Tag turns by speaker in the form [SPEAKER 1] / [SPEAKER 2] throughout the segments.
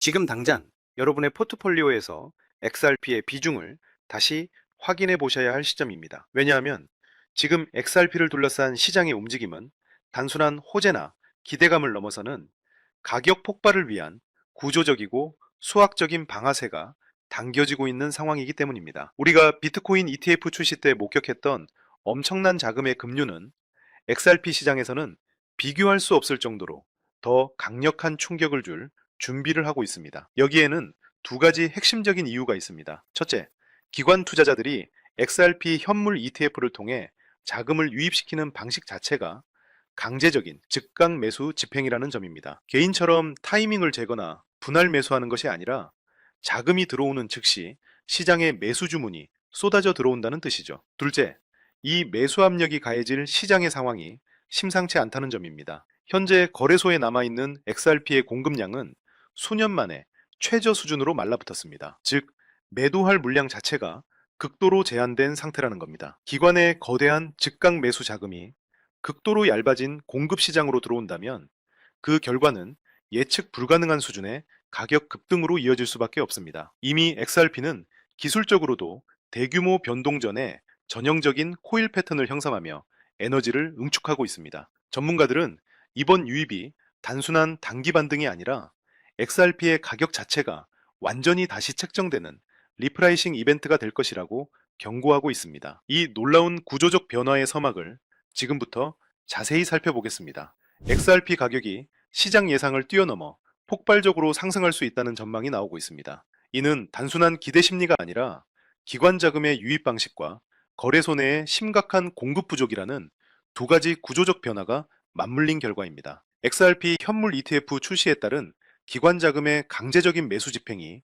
[SPEAKER 1] 지금 당장 여러분의 포트폴리오에서 XRP의 비중을 다시 확인해 보셔야 할 시점입니다. 왜냐하면 지금 XRP를 둘러싼 시장의 움직임은 단순한 호재나 기대감을 넘어서는 가격 폭발을 위한 구조적이고 수학적인 방아쇠가 당겨지고 있는 상황이기 때문입니다. 우리가 비트코인 ETF 출시 때 목격했던 엄청난 자금의 급류는 XRP 시장에서는 비교할 수 없을 정도로 더 강력한 충격을 줄 준비를 하고 있습니다. 여기에는 두 가지 핵심적인 이유가 있습니다. 첫째, 기관 투자자들이 XRP 현물 ETF를 통해 자금을 유입시키는 방식 자체가 강제적인 즉각 매수 집행이라는 점입니다. 개인처럼 타이밍을 재거나 분할 매수하는 것이 아니라 자금이 들어오는 즉시 시장에 매수 주문이 쏟아져 들어온다는 뜻이죠. 둘째, 이 매수 압력이 가해질 시장의 상황이 심상치 않다는 점입니다. 현재 거래소에 남아있는 XRP의 공급량은 수년 만에 최저 수준으로 말라붙었습니다. 즉, 매도할 물량 자체가 극도로 제한된 상태라는 겁니다. 기관의 거대한 즉각 매수 자금이 극도로 얇아진 공급 시장으로 들어온다면 그 결과는 예측 불가능한 수준의 가격 급등으로 이어질 수밖에 없습니다. 이미 XRP는 기술적으로도 대규모 변동 전에 전형적인 코일 패턴을 형성하며 에너지를 응축하고 있습니다. 전문가들은 이번 유입이 단순한 단기 반등이 아니라 XRP의 가격 자체가 완전히 다시 책정되는 리프라이싱 이벤트가 될 것이라고 경고하고 있습니다. 이 놀라운 구조적 변화의 서막을 지금부터 자세히 살펴보겠습니다. XRP 가격이 시장 예상을 뛰어넘어 폭발적으로 상승할 수 있다는 전망이 나오고 있습니다. 이는 단순한 기대 심리가 아니라 기관 자금의 유입 방식과 거래소 내의 심각한 공급 부족이라는 두 가지 구조적 변화가 맞물린 결과입니다. XRP 현물 ETF 출시에 따른 기관 자금의 강제적인 매수 집행이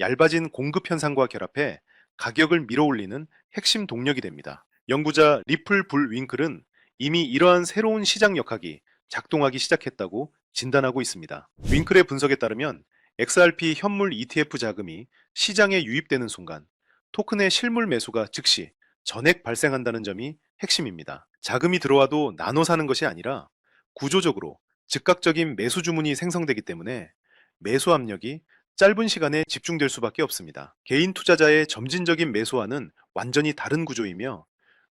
[SPEAKER 1] 얇아진 공급 현상과 결합해 가격을 밀어올리는 핵심 동력이 됩니다. 연구자 리플 불 윙클은 이미 이러한 새로운 시장 역학이 작동하기 시작했다고 진단하고 있습니다. 윙클의 분석에 따르면 XRP 현물 ETF 자금이 시장에 유입되는 순간 토큰의 실물 매수가 즉시 전액 발생한다는 점이 핵심입니다. 자금이 들어와도 나눠 사는 것이 아니라 구조적으로 즉각적인 매수 주문이 생성되기 때문에 매수 압력이 짧은 시간에 집중될 수밖에 없습니다. 개인 투자자의 점진적인 매수와는 완전히 다른 구조이며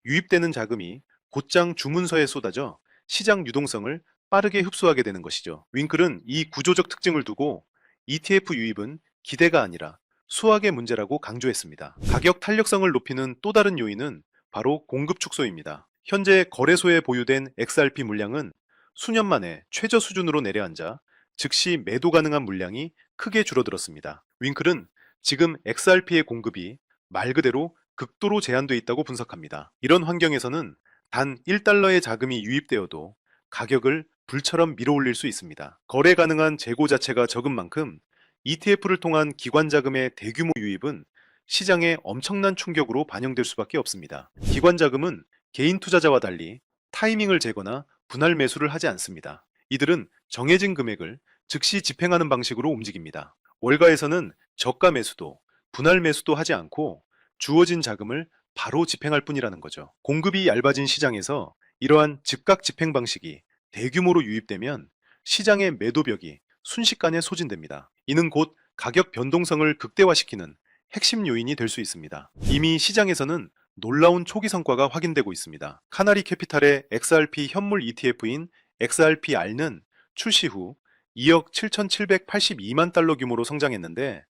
[SPEAKER 1] 유입되는 자금이 곧장 주문서에 쏟아져 시장 유동성을 빠르게 흡수하게 되는 것이죠. 윙클은 이 구조적 특징을 두고 ETF 유입은 기대가 아니라 수학의 문제라고 강조했습니다. 가격 탄력성을 높이는 또 다른 요인은 바로 공급 축소입니다. 현재 거래소에 보유된 XRP 물량은 수년 만에 최저 수준으로 내려앉아 즉시 매도 가능한 물량이 크게 줄어들었습니다. 윙클은 지금 XRP의 공급이 말 그대로 극도로 제한돼 있다고 분석합니다. 이런 환경에서는 단 1달러의 자금이 유입되어도 가격을 불처럼 밀어올릴 수 있습니다. 거래 가능한 재고 자체가 적은 만큼 ETF를 통한 기관 자금의 대규모 유입은 시장에 엄청난 충격으로 반영될 수밖에 없습니다. 기관 자금은 개인 투자자와 달리 타이밍을 재거나 분할 매수를 하지 않습니다. 이들은 정해진 금액을 즉시 집행하는 방식으로 움직입니다. 월가에서는 저가 매수도 분할 매수도 하지 않고 주어진 자금을 바로 집행할 뿐이라는 거죠. 공급이 얇아진 시장에서 이러한 즉각 집행 방식이 대규모로 유입되면 시장의 매도벽이 순식간에 소진됩니다. 이는 곧 가격 변동성을 극대화시키는 핵심 요인이 될 수 있습니다. 이미 시장에서는 놀라운 초기 성과가 확인되고 있습니다. 카나리 캐피탈의 XRP 현물 ETF인 XRPR는 출시 후 2억 7,782만 달러 규모로 성장했는데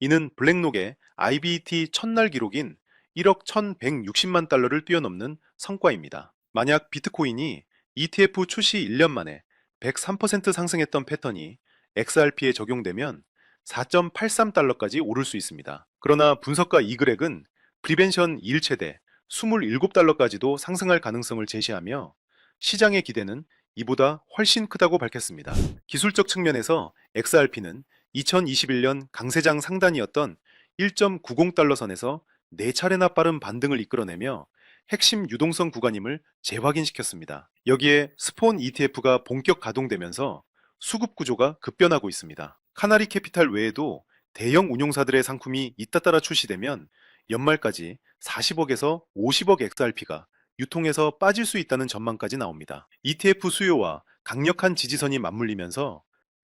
[SPEAKER 1] 이는 블랙록의 IBT 첫날 기록인 1억 1,160만 달러를 뛰어넘는 성과입니다. 만약 비트코인이 ETF 출시 1년 만에 103% 상승했던 패턴이 XRP에 적용되면 4.83달러까지 오를 수 있습니다. 그러나 분석가 이그렉은 프리벤션 1최대 27달러까지도 상승할 가능성을 제시하며 시장의 기대는 이보다 훨씬 크다고 밝혔습니다. 기술적 측면에서 XRP는 2021년 강세장 상단이었던 1.90달러 선에서 4차례나 빠른 반등을 이끌어내며 핵심 유동성 구간임을 재확인시켰습니다. 여기에 스폰 ETF가 본격 가동되면서 수급 구조가 급변하고 있습니다. 카나리 캐피탈 외에도 대형 운용사들의 상품이 잇따따라 출시되면 연말까지 40억에서 50억 XRP가 유통에서 빠질 수 있다는 전망까지 나옵니다. ETF 수요와 강력한 지지선이 맞물리면서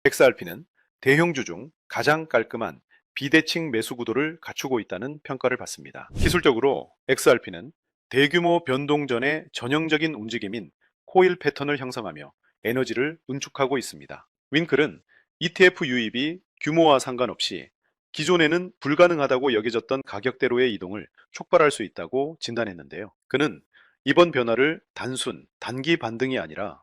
[SPEAKER 1] XRP는 대형주 중 가장 깔끔한 비대칭 매수 구도를 갖추고 있다는 평가를 받습니다. 기술적으로 XRP는 대규모 변동 전의 전형적인 움직임인 코일 패턴을 형성하며 에너지를 운축하고 있습니다. 윙클은 ETF 유입이 규모와 상관없이 기존에는 불가능하다고 여겨졌던 가격대로의 이동을 촉발할 수 있다고 진단했는데요. 그는 이번 변화를 단순 단기 반등이 아니라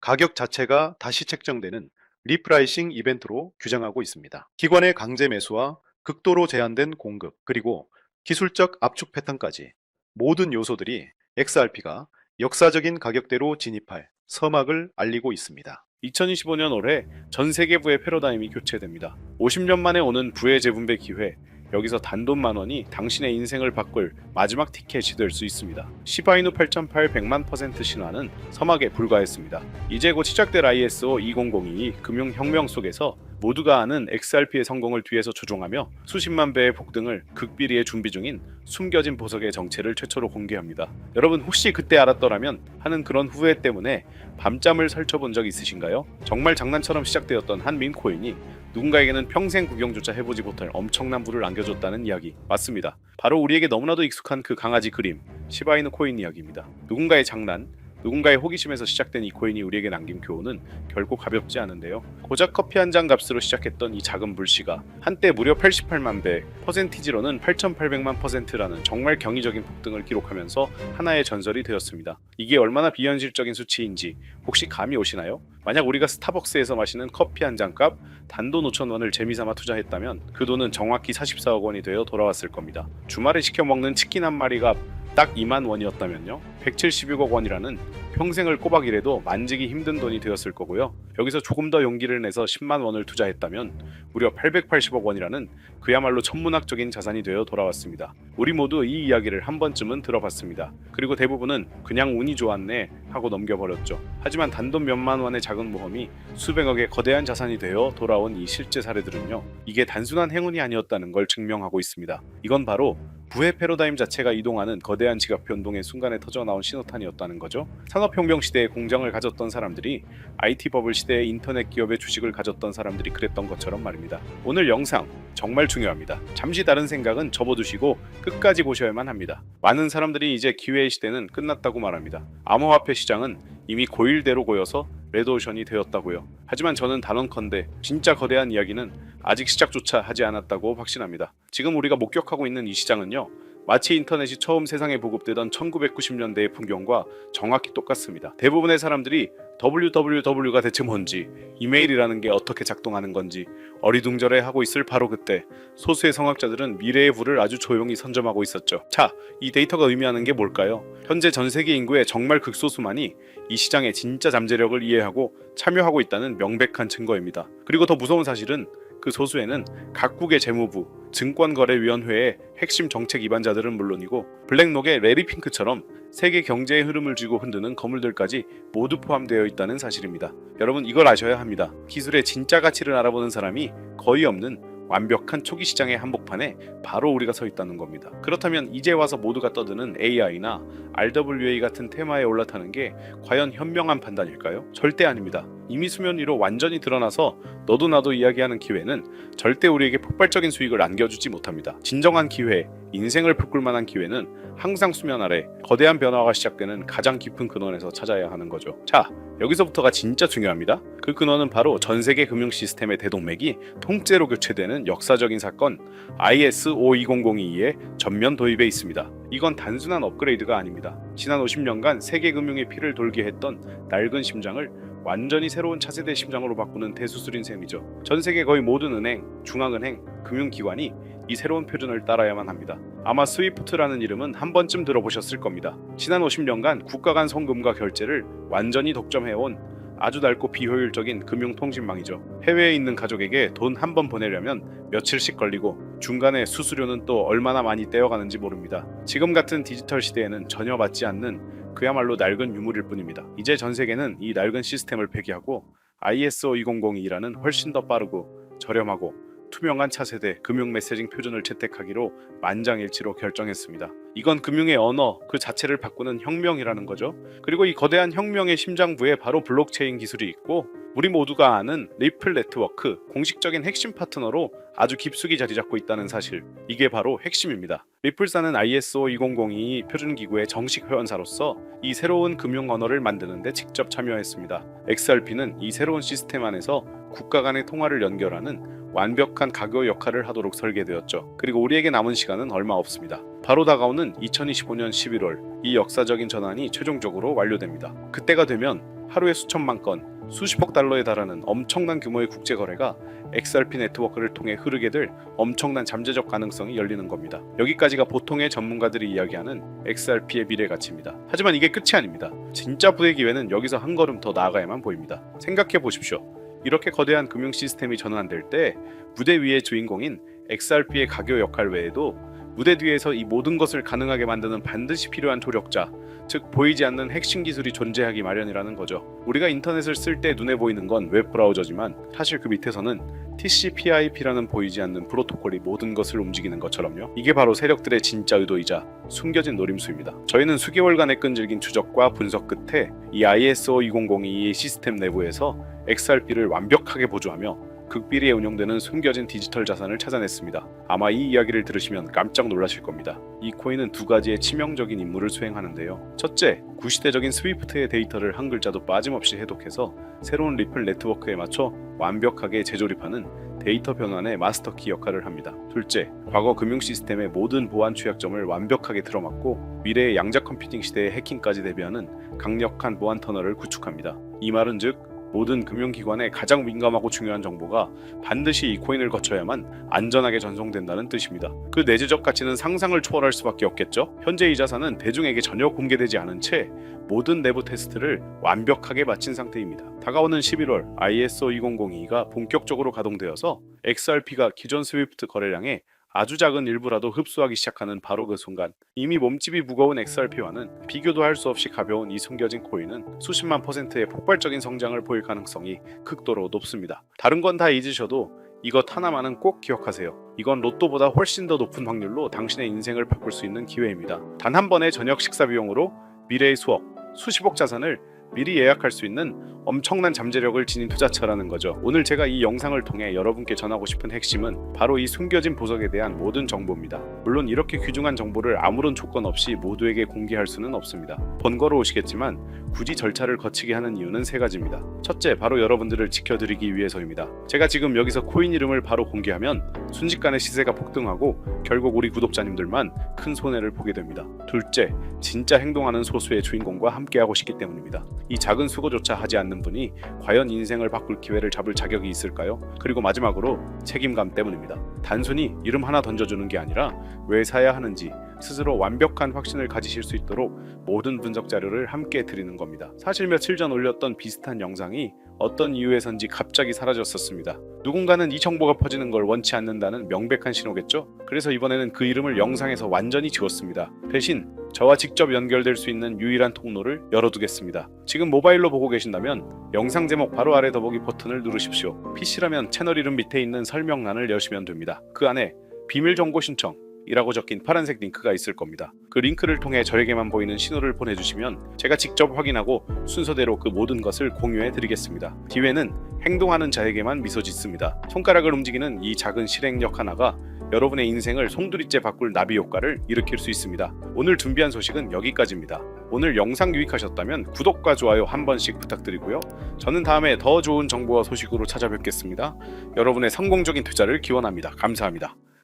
[SPEAKER 1] 가격 자체가 다시 책정되는 리프라이싱 이벤트로 규정하고 있습니다. 기관의 강제 매수와 극도로 제한된 공급, 그리고 기술적 압축 패턴까지 모든 요소들이 XRP가 역사적인 가격대로 진입할 서막을 알리고 있습니다.
[SPEAKER 2] 2025년 올해 전 세계 부의 패러다임이 교체됩니다. 50년 만에 오는 부의 재분배 기회. 여기서 단돈 만 원이 당신의 인생을 바꿀 마지막 티켓이 될 수 있습니다. 시바이누 8.800만 퍼센트 신화는 서막에 불과했습니다. 이제 곧 시작될 ISO 2002 금융혁명 속에서 모두가 아는 XRP의 성공을 뒤에서 조종하며 수십만 배의 폭등을 극비리에 준비 중인 숨겨진 보석의 정체를 최초로 공개합니다. 여러분 혹시 그때 알았더라면 하는 그런 후회 때문에 밤잠을 설쳐본 적 있으신가요? 정말 장난처럼 시작되었던 한 민 코인이 누군가에게는 평생 구경조차 해보지 못할 엄청난 부를 안겨줬다는 이야기 맞습니다. 바로 우리에게 너무나도 익숙한 그 강아지 그림 시바이누 코인 이야기입니다. 누군가의 장난, 누군가의 호기심에서 시작된 이 코인이 우리에게 남긴 교훈은 결코 가볍지 않은데요. 고작 커피 한 잔 값으로 시작했던 이 작은 물씨가 한때 무려 88만 배, 퍼센티지로는 8,800만 퍼센트라는 정말 경이적인 폭등을 기록하면서 하나의 전설이 되었습니다. 이게 얼마나 비현실적인 수치인지 혹시 감이 오시나요? 만약 우리가 스타벅스에서 마시는 커피 한 잔 값 단돈 5천 원을 재미삼아 투자했다면 그 돈은 정확히 44억 원이 되어 돌아왔을 겁니다. 주말에 시켜 먹는 치킨 한 마리가 딱 2만 원이었다면요. 176억 원이라는 평생을 꼬박 일해도 만지기 힘든 돈이 되었을 거고요. 여기서 조금 더 용기를 내서 10만 원을 투자했다면 무려 880억 원이라는 그야말로 천문학적인 자산이 되어 돌아왔습니다. 우리 모두 이 이야기를 한 번쯤은 들어봤습니다. 그리고 대부분은 그냥 운이 좋았네 하고 넘겨버렸죠. 하지만 단돈 몇만 원의 작은 모험이 수백억의 거대한 자산이 되어 돌아온 이 실제 사례들은요. 이게 단순한 행운이 아니었다는 걸 증명하고 있습니다. 이건 바로 부의 패러다임 자체가 이동하는 거대한 지각 변동의 순간에 터져 나온 신호탄이었다는 거죠. 산업혁명 시대에 공장을 가졌던 사람들이 IT 버블 시대에 인터넷 기업의 주식을 가졌던 사람들이 그랬던 것처럼 말입니다. 오늘 영상 정말 중요합니다. 잠시 다른 생각은 접어두시고 끝까지 보셔야만 합니다. 많은 사람들이 이제 기회의 시대는 끝났다고 말합니다. 암호화폐 시장은 이미 고일대로 고여서 레드오션이 되었다고요. 하지만 저는 단언컨대 진짜 거대한 이야기는 아직 시작조차 하지 않았다고 확신합니다. 지금 우리가 목격하고 있는 이 시장은요. 마치 인터넷이 처음 세상에 보급되던 1990년대의 풍경과 정확히 똑같습니다. 대부분의 사람들이 www가 대체 뭔지, 이메일이라는 게 어떻게 작동하는 건지 어리둥절해 하고 있을 바로 그때 소수의 성학자들은 미래의 부를 아주 조용히 선점하고 있었죠. 자, 이 데이터가 의미하는 게 뭘까요? 현재 전 세계 인구의 정말 극소수만이 이 시장의 진짜 잠재력을 이해하고 참여하고 있다는 명백한 증거입니다. 그리고 더 무서운 사실은 그 소수에는 각국의 재무부, 증권거래위원회의 핵심 정책 위반자들은 물론이고 블랙록의 레리 핑크처럼 세계 경제의 흐름을 쥐고 흔드는 거물들까지 모두 포함되어 있다는 사실입니다. 여러분 이걸 아셔야 합니다. 기술의 진짜 가치를 알아보는 사람이 거의 없는 완벽한 초기 시장의 한복판에 바로 우리가 서 있다는 겁니다. 그렇다면 이제 와서 모두가 떠드는 AI나 RWA 같은 테마에 올라타는 게 과연 현명한 판단일까요? 절대 아닙니다. 이미 수면 위로 완전히 드러나서 너도 나도 이야기하는 기회는 절대 우리에게 폭발적인 수익을 안겨주지 못합니다. 진정한 기회, 인생을 바꿀 만한 기회는 항상 수면 아래 거대한 변화가 시작되는 가장 깊은 근원에서 찾아야 하는 거죠. 자, 여기서부터가 진짜 중요합니다. 그 근원은 바로 전 세계 금융 시스템의 대동맥이 통째로 교체되는 역사적인 사건 IS 52002의 전면 도입에 있습니다. 이건 단순한 업그레이드가 아닙니다. 지난 50년간 세계 금융의 피를 돌게 했던 낡은 심장을 완전히 새로운 차세대 심장으로 바꾸는 대수술인 셈이죠. 전 세계 거의 모든 은행, 중앙은행, 금융기관이 이 새로운 표준을 따라야만 합니다. 아마 스위프트라는 이름은 한 번쯤 들어보셨을 겁니다. 지난 50년간 국가 간 송금과 결제를 완전히 독점해온 아주 넓고 비효율적인 금융통신망이죠. 해외에 있는 가족에게 돈 한 번 보내려면 며칠씩 걸리고 중간에 수수료는 또 얼마나 많이 떼어가는지 모릅니다. 지금 같은 디지털 시대에는 전혀 맞지 않는 그야말로 낡은 유물일 뿐입니다. 이제 전 세계는 이 낡은 시스템을 폐기하고 ISO 2002라는 훨씬 더 빠르고 저렴하고 투명한 차세대 금융 메시징 표준을 채택하기로 만장일치로 결정했습니다. 이건 금융의 언어 그 자체를 바꾸는 혁명이라는 거죠. 그리고 이 거대한 혁명의 심장부에 바로 블록체인 기술이 있고 우리 모두가 아는 리플 네트워크 공식적인 핵심 파트너로 아주 깊숙이 자리 잡고 있다는 사실 이게 바로 핵심입니다. 리플사는 ISO 2002 표준 기구의 정식 회원사로서 이 새로운 금융 언어를 만드는 데 직접 참여했습니다. XRP는 이 새로운 시스템 안에서 국가 간의 통화를 연결하는 완벽한 가교 역할을 하도록 설계되었죠. 그리고 우리에게 남은 시간은 얼마 없습니다. 바로 다가오는 2025년 11월 이 역사적인 전환이 최종적으로 완료됩니다. 그때가 되면 하루에 수천만 건, 수십억 달러에 달하는 엄청난 규모의 국제 거래가 XRP 네트워크를 통해 흐르게 될 엄청난 잠재적 가능성이 열리는 겁니다. 여기까지가 보통의 전문가들이 이야기하는 XRP의 미래 가치입니다. 하지만 이게 끝이 아닙니다. 진짜 부의 기회는 여기서 한 걸음 더 나아가야만 보입니다. 생각해 보십시오. 이렇게 거대한 금융 시스템이 전환될 때 무대 위의 주인공인 XRP의 가교 역할 외에도 무대 뒤에서 이 모든 것을 가능하게 만드는 반드시 필요한 조력자, 즉 보이지 않는 핵심 기술이 존재하기 마련이라는 거죠. 우리가 인터넷을 쓸 때 눈에 보이는 건 웹 브라우저지만 사실 그 밑에서는 TCP/IP라는 보이지 않는 프로토콜이 모든 것을 움직이는 것처럼요. 이게 바로 세력들의 진짜 의도이자 숨겨진 노림수입니다. 저희는 수개월간의 끈질긴 추적과 분석 끝에 이 ISO 2002의 시스템 내부에서 XRP를 완벽하게 보조하며 극비리에 운영되는 숨겨진 디지털 자산을 찾아냈습니다. 아마 이 이야기를 들으시면 깜짝 놀라실 겁니다. 이 코인은 두 가지의 치명적인 임무를 수행하는데요. 첫째, 구시대적인 스위프트의 데이터를 한 글자도 빠짐없이 해독해서 새로운 리플 네트워크에 맞춰 완벽하게 재조립하는 데이터 변환의 마스터키 역할을 합니다. 둘째, 과거 금융 시스템의 모든 보안 취약점을 완벽하게 틀어막고 미래의 양자 컴퓨팅 시대의 해킹까지 대비하는 강력한 보안 터널을 구축합니다. 이 말은 즉 모든 금융기관의 가장 민감하고 중요한 정보가 반드시 이 코인을 거쳐야만 안전하게 전송된다는 뜻입니다. 그 내재적 가치는 상상을 초월할 수밖에 없겠죠. 현재 이 자산은 대중에게 전혀 공개되지 않은 채 모든 내부 테스트를 완벽하게 마친 상태입니다. 다가오는 11월 ISO 2002가 본격적으로 가동되어서 XRP가 기존 스위프트 거래량의 아주 작은 일부라도 흡수하기 시작하는 바로 그 순간 이미 몸집이 무거운 XRP와는 비교도 할 수 없이 가벼운 이 숨겨진 코인은 수십만 퍼센트의 폭발적인 성장을 보일 가능성이 극도로 높습니다. 다른 건 다 잊으셔도 이것 하나만은 꼭 기억하세요. 이건 로또보다 훨씬 더 높은 확률로 당신의 인생을 바꿀 수 있는 기회입니다. 단 한 번의 저녁 식사 비용으로 미래의 수억, 수십억 자산을 미리 예약할 수 있는 엄청난 잠재력을 지닌 투자처라는 거죠. 오늘 제가 이 영상을 통해 여러분께 전하고 싶은 핵심은 바로 이 숨겨진 보석에 대한 모든 정보입니다. 물론 이렇게 귀중한 정보를 아무런 조건 없이 모두에게 공개할 수는 없습니다. 번거로우시겠지만 굳이 절차를 거치게 하는 이유는 세 가지입니다. 첫째, 바로 여러분들을 지켜드리기 위해서입니다. 제가 지금 여기서 코인 이름을 바로 공개하면 순식간에 시세가 폭등하고 결국 우리 구독자님들만 큰 손해를 보게 됩니다. 둘째, 진짜 행동하는 소수의 주인공과 함께하고 싶기 때문입니다. 이 작은 수고조차 하지 않는 분이 과연 인생을 바꿀 기회를 잡을 자격이 있을까요? 그리고 마지막으로 책임감 때문입니다. 단순히 이름 하나 던져주는 게 아니라 왜 사야 하는지 스스로 완벽한 확신을 가지실 수 있도록 모든 분석 자료를 함께 드리는 겁니다. 사실 며칠 전 올렸던 비슷한 영상이 어떤 이유에선지 갑자기 사라졌었습니다. 누군가는 이 정보가 퍼지는 걸 원치 않는다는 명백한 신호겠죠? 그래서 이번에는 그 이름을 영상에서 완전히 지웠습니다. 대신 저와 직접 연결될 수 있는 유일한 통로를 열어두겠습니다. 지금 모바일로 보고 계신다면 영상 제목 바로 아래 더보기 버튼을 누르십시오. PC라면 채널 이름 밑에 있는 설명란을 여시면 됩니다. 그 안에 비밀 정보 신청 이라고 적힌 파란색 링크가 있을 겁니다. 그 링크를 통해 저에게만 보이는 신호를 보내주시면 제가 직접 확인하고 순서대로 그 모든 것을 공유해 드리겠습니다. 기회는 행동하는 자에게만 미소 짓습니다. 손가락을 움직이는 이 작은 실행력 하나가 여러분의 인생을 송두리째 바꿀 나비 효과를 일으킬 수 있습니다. 오늘 준비한 소식은 여기까지입니다. 오늘 영상 유익하셨다면 구독과 좋아요 한 번씩 부탁드리고요. 저는 다음에 더 좋은 정보와 소식으로 찾아뵙겠습니다. 여러분의 성공적인 투자를 기원합니다. 감사합니다.